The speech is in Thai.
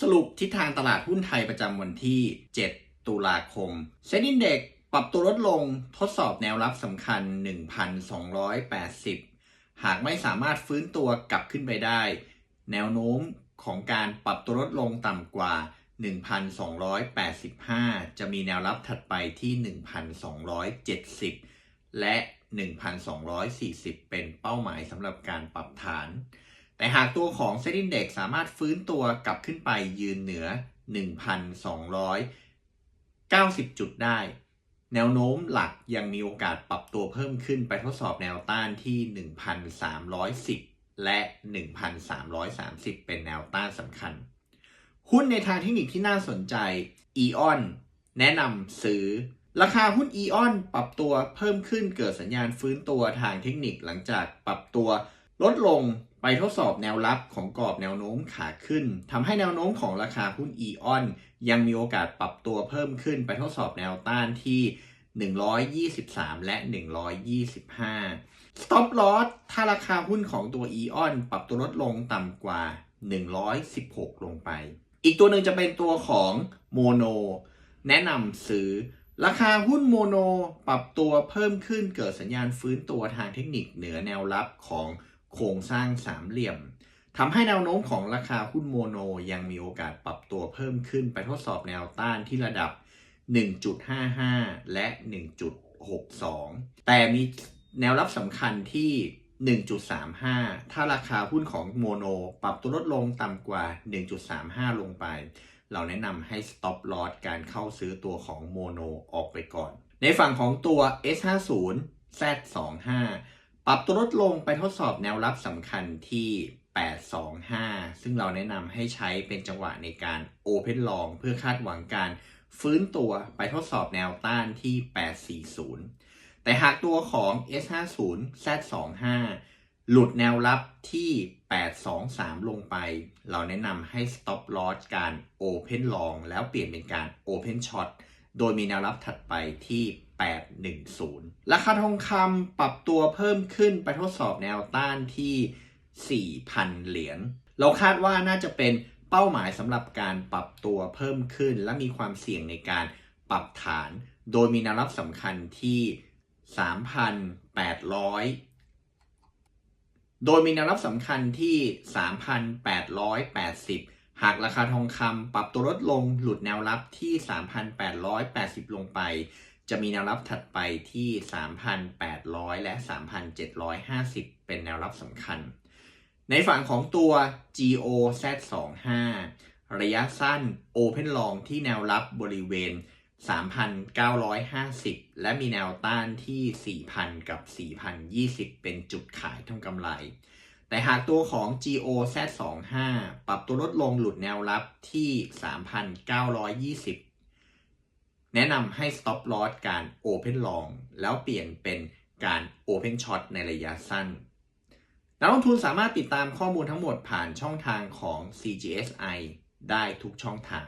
สรุปทิศทางตลาดหุ้นไทยประจำวันที่ 7 ตุลาคมเซ็นดินเด็กปรับตัวลดลงทดสอบแนวรับสำคัญ 1,280 หากไม่สามารถฟื้นตัวกลับขึ้นไปได้ แนวโน้มของการปรับตัวลดลงต่ำกว่า 1,285 จะมีแนวรับถัดไปที่ 1,270 และ 1,240 เป็นเป้าหมายสำหรับการปรับฐาน แต่หากตัวของเซ็นดินเด็กสามารถฟื้นตัวกลับขึ้นไปยืนเหนือ 1,290 จุดได้ แนวโน้มหลักยังมีโอกาสปรับตัวเพิ่มขึ้นไปทดสอบแนวต้านที่ 1,310 และ 1,330 เป็นแนวต้านสำคัญ หุ้นในทางเทคนิคที่น่าสนใจ EON แนะนำซื้อราคาหุ้น EON ปรับตัวเพิ่มขึ้นเกิดสัญญาณฟื้นตัวทางเทคนิคหลังจากปรับตัว ลดลงไปทดสอบแนวรับของกรอบแนวโน้มขาขึ้นทำให้แนวโน้มของราคาหุ้น EON ยังมีโอกาสปรับตัวเพิ่มขึ้นไปทดสอบแนวต้านที่ 123 และ 125 Stop Loss ถ้าราคาหุ้นของตัว EON ปรับตัวลดลงต่ำกว่า 116 ลงไป อีกตัวหนึ่งจะเป็นตัวของโมโนแนะนำซื้อ ราคาหุ้นโมโนปรับตัวเพิ่มขึ้นเกิดสัญญาณฟื้นตัวทางเทคนิคเหนือแนวรับของ โครงสร้างสามเหลี่ยมทำให้แนวโน้มของราคาหุ้นโมโนยังมีโอกาสปรับตัวเพิ่มขึ้นไปทดสอบแนวต้านที่ระดับ 1.55 และ 1.62 แต่มีแนวรับสำคัญที่ 1.35 ถ้าราคาหุ้นของโมโนปรับตัวลดลงต่ำกว่า 1.35 ลงไป เราแนะนำให้ stop loss การเข้าซื้อตัวของโมโนออกไปก่อน ในฝั่งของตัว S50 Z25 ปรับตัวลดลงไปทดสอบแนวรับสำคัญที่ 825 ซึ่งเราแนะนำให้ใช้เป็นจังหวะในการ Open Long เพื่อคาดหวังการฟื้นตัวไปทดสอบแนวต้านที่ 840 แต่หากตัวของ S50 Z25 หลุดแนวรับที่ 823 ลงไป เราแนะนำให้ stop loss การ open long แล้วเปลี่ยนเป็นการ open short โดยมีแนวรับถัดไปที่ 810 ราคาทองคำปรับตัวเพิ่มขึ้นไปทดสอบแนวต้านที่ 4,000 เหรียญ เราคาดว่าน่าจะเป็นเป้าหมายสำหรับการปรับตัวเพิ่มขึ้น และมีความเสี่ยงในการปรับฐาน โดยมีแนวรับสำคัญที่ 3,800 โดยมีแนวรับสำคัญที่ 3,880 หากราคาทองคำปรับตัวลดลงหลุดแนวรับที่ 3,880 ลงไป จะมีแนวรับถัดไปที่ 3,800 และ 3,750 เป็นแนวรับสำคัญ ในฝั่งของตัว GOZ25 ระยะสั้น Open Long ที่แนวรับบริเวณ 3,950 และมีแนวต้านที่ 4,000 กับ 4,020 เป็นจุดขายทำกำไร แต่หากตัวของ GOZ25 ปรับตัวลดลงหลุดแนวรับที่ 3,920 แนะนำให้ stop loss การ open long แล้วเปลี่ยนเป็นการ open short ในระยะสั้น นักลงทุนสามารถติดตามข้อมูลทั้งหมดผ่านช่องทางของ CGSI ได้ทุกช่องทาง